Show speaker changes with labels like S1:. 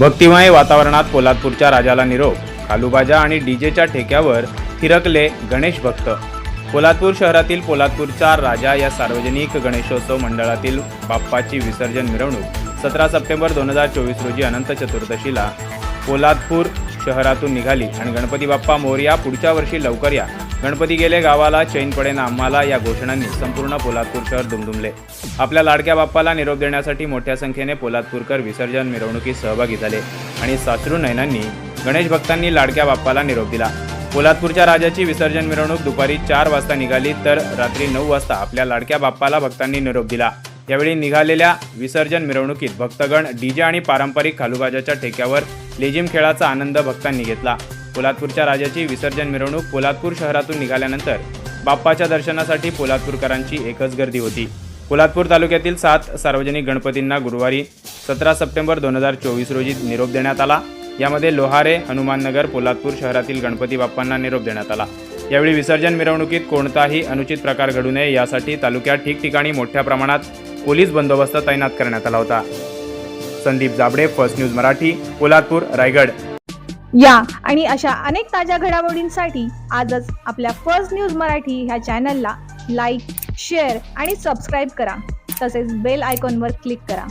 S1: भक्तिमय वातावरणात पोलादपूरच्या राजाला निरोप खालूबाजा आणि डीजेच्या ठेक्यावर थिरकले गणेश भक्त. पोलादपूर शहरातील पोलादपूरचा राजा या सार्वजनिक गणेशोत्सव मंडळातील बाप्पाची विसर्जन मिरवणूक सतरा सप्टेंबर दोन हजार चोवीस रोजी अनंत चतुर्दशीला पोलादपूर शहरातून निघाली आणि गणपती बाप्पा मोरया पुढच्या वर्षी लवकर या. गणपती गेले गावाला चैन पडेन आम्हाला या घोषणांनी संपूर्ण पोलादपूर शहर दुमदुमले. आपल्या लाडक्या बाप्पाला निरोप देण्यासाठी मोठ्या संख्येने पोलादपूरकर विसर्जन मिरवणुकीत सहभागी झाले आणि सासरू नयनांनी गणेश भक्तांनी लाडक्या बाप्पाला निरोप दिला. पोलादपूरच्या राजाची विसर्जन मिरवणूक दुपारी चार वाजता निघाली तर रात्री नऊ वाजता आपल्या लाडक्या बाप्पाला भक्तांनी निरोप दिला. यावेळी निघालेल्या विसर्जन मिरवणुकीत भक्तगण डीजे आणि पारंपरिक खालूबाजाच्या ठेक्यावर लेझिम खेळाचा आनंद भक्तांनी घेतला. पोलादपूरच्या राजाची विसर्जन मिरवणूक पोलादपूर शहरातून निघाल्यानंतर बाप्पाच्या दर्शनासाठी पोलादपूरकरांची एकच गर्दी होती. पोलादपूर तालुक्यातील सात सार्वजनिक गणपतींना गुरुवारी सतरा सप्टेंबर दोन हजार चोवीस रोजी निरोप देण्यात आला. यामध्ये लोहारे हनुमाननगर पोलादपूर शहरातील गणपती बाप्पांना निरोप देण्यात आला. यावेळी विसर्जन मिरवणुकीत कोणताही अनुचित प्रकार घडू नये यासाठी तालुक्यात ठिकठिकाणी मोठ्या प्रमाणात पोलीस बंदोबस्त तैनात करण्यात आला होता. Sandeep Jabade first news Marathi Kolhapur Raigad.
S2: या आणि अशा अनेक ताज्या घडामोडींसाठी आजच आपल्या फर्स्ट न्यूज मराठी ह्या चॅनलला लाईक शेअर आणि सबस्क्राईब करा. तसेच बेल आयकॉनवर क्लिक करा.